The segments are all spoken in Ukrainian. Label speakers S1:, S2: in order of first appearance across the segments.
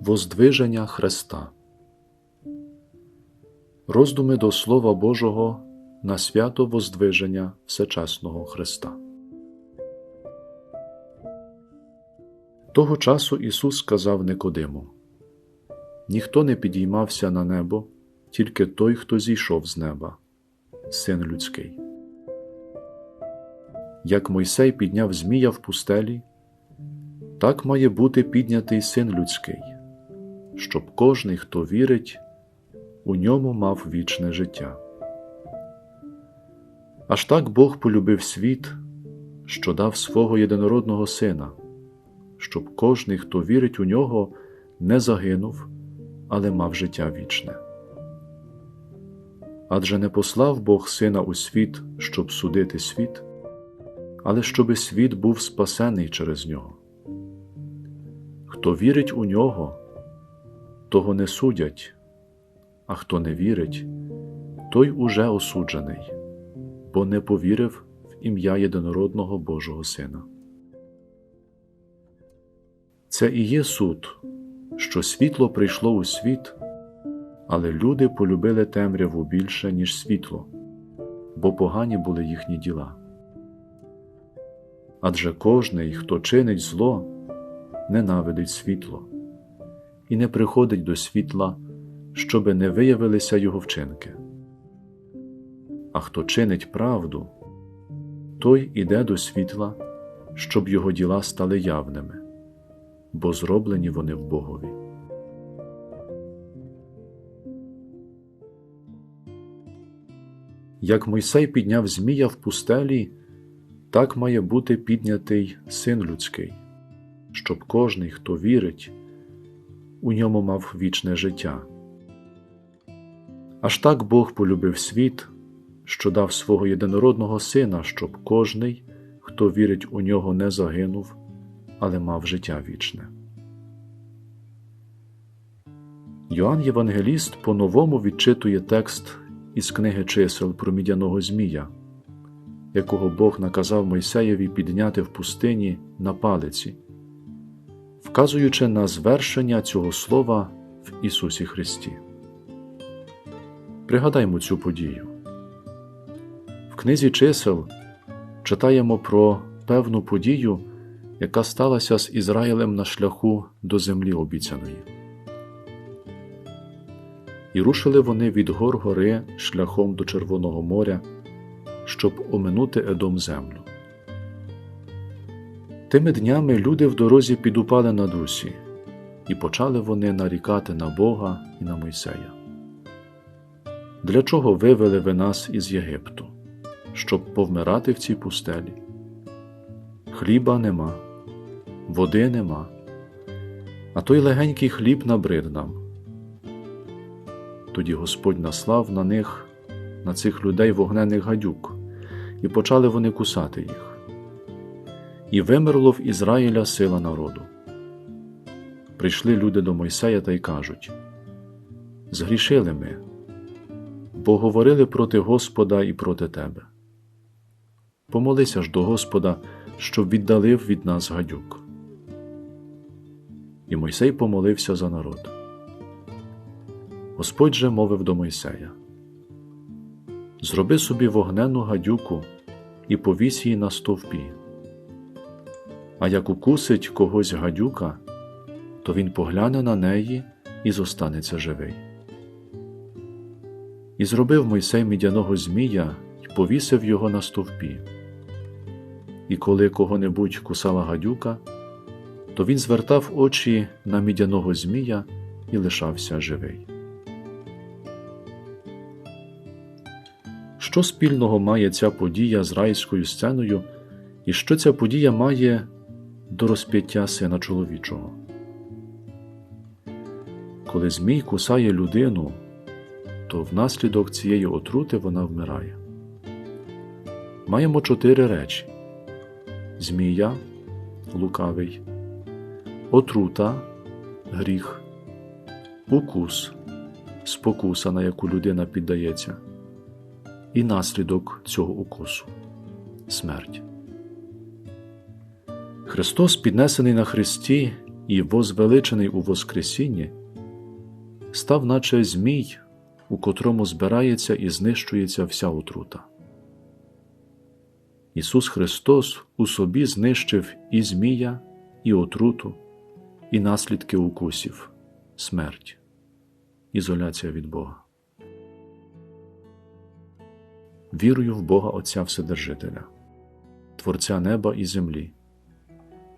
S1: Воздвиження Христа. Роздуми до Слова Божого на свято Воздвиження Всечесного Христа. Того часу Ісус сказав Никодиму Ніхто не підіймався на небо, тільки той, хто зійшов з неба, Син людський. Як Мойсей підняв Змія в пустелі, так має бути піднятий син людський, щоб кожний, хто вірить, у ньому мав вічне життя. Аж так Бог полюбив світ, що дав свого єдинородного Сина, щоб кожний, хто вірить у нього, не загинув, але мав життя вічне. Адже не послав Бог Сина у світ, щоб судити світ, але щоби світ був спасений через нього. Хто вірить у нього, того не судять, а хто не вірить, той уже осуджений, бо не повірив в ім'я єдинородного Божого Сина. Це і є суд, що світло прийшло у світ, але люди полюбили темряву більше, ніж світло, бо погані були їхні діла. Адже кожний, хто чинить зло, ненавидить світло і не приходить до світла, щоби не виявилися його вчинки. А хто чинить правду, той іде до світла, щоб його діла стали явними, бо зроблені вони в Богові. Як Мойсей підняв Змія в пустелі, так має бути піднятий син людський, щоб кожний, хто вірить, у ньому мав вічне життя. Аж так Бог полюбив світ, що дав свого єдинородного Сина, щоб кожний, хто вірить у нього, не загинув, але мав життя вічне. Йоанн Євангеліст по-новому відчитує текст із книги чисел про мідяного Змія, якого Бог наказав Мойсеєві підняти в пустині на палиці, вказуючи на звершення цього слова в Ісусі Христі. Пригадаймо цю подію. В книзі чисел читаємо про певну подію, яка сталася з Ізраїлем на шляху до землі обіцяної. І рушили вони від гор гори шляхом до Червоного моря, щоб оминути Едом землю. Тими днями люди в дорозі підупали на дусі, і почали вони нарікати на Бога і на Мойсея. Для чого вивели ви нас із Єгипту, щоб повмирати в цій пустелі? Хліба нема, води нема, а той легенький хліб набрид нам. Тоді Господь наслав на них, на цих людей вогнених гадюк, і почали вони кусати їх. І вимерло в Ізраїля сила народу. Прийшли люди до Мойсея та й кажуть: Згрішили ми, бо говорили проти Господа і проти тебе. Помолися ж до Господа, щоб віддалив від нас гадюк. І Мойсей помолився за народ. Господь же мовив до Мойсея: Зроби собі вогнену гадюку і повісь її на стовпі. А як укусить когось гадюка, то він погляне на неї і зостанеться живий. І зробив Мойсей мідяного Змія й повісив його на стовпі. І коли кого-небудь кусала гадюка, то він звертав очі на мідяного Змія і лишався живий. Що спільного має ця подія з райською сценою, і що ця подія має до розп'яття сина чоловічого? Коли Змій кусає людину, то внаслідок цієї отрути вона вмирає. Маємо чотири речі: Змія, лукавий, отрута, гріх, укус, спокуса, на яку людина піддається і наслідок цього укусу смерть. Христос, піднесений на Христі і возвеличений у Воскресінні, став наче змій, у котрому збирається і знищується вся отрута. Ісус Христос у собі знищив і змія, і отруту, і наслідки укусів, смерть, ізоляція від Бога. Вірую в Бога Отця Вседержителя, Творця неба і землі,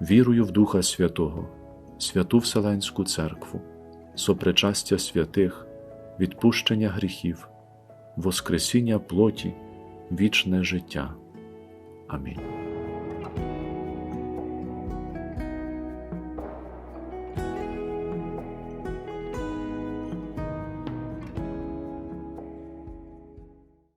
S1: Вірую в Духа Святого, святу Вселенську Церкву, сопричастя святих, відпущення гріхів, Воскресіння плоті, вічне життя. Амінь.